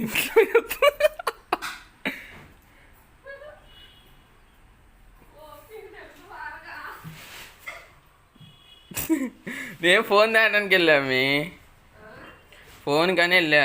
ఇంట్లో నేను ఫోన్ దాటానికి వెళ్ళా మీ? ఫోన్ కానీ వెళ్ళా.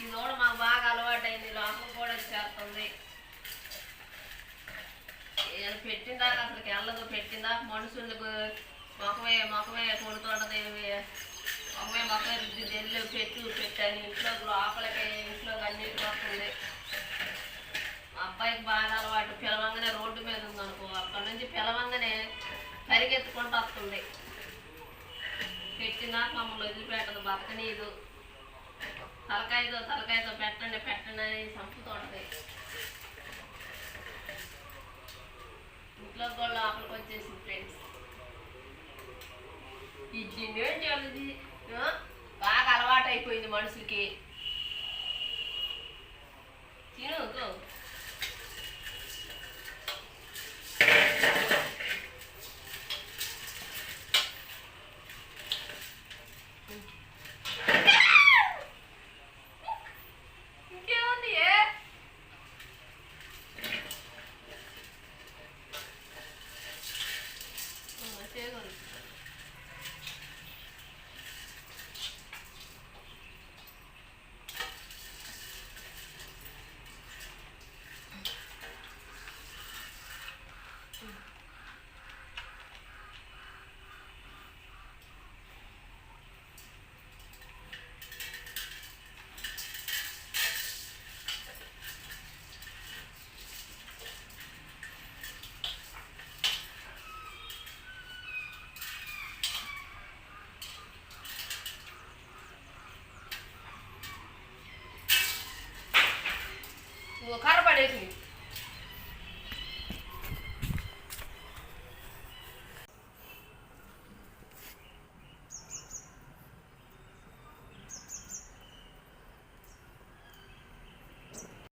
ఇది ఈ మాకు బాగా అలవాటైంది లోపల కూడా చేస్తుంది ఏం పెట్టిందాక అసలు వెళ్ళదు పెట్టిందాక మనుషులకు మొఖమే మొఖమే కొడుతుంటది మొఖమే మొఖమే రుద్ది జల్లు పెట్టు పెట్టని ఇంట్లో లోపలికి ఇంట్లో అన్నింటికి వస్తుంది. మా అబ్బాయికి బాగా అలవాటు పిలవంగానే రోడ్డు మీద ఉందనుకో అక్కడి నుంచి పిలవంగానే పరిగెత్తుకుంటూ వస్తుంది. పెట్టినాక మమ్మల్ని వదిలిపెట్టదు బతకనీదు తలకాయతో తలకాయతో పెట్టండి పెట్టండి అని చంపుతుంటది ఇంట్లో కూడా లోపలికి వచ్చేసింది ఫ్రెండ్స్ ఈ జిన్నేంటి వాళ్ళది బాగా అలవాటు అయిపోయింది మనుషులకి. Brittany.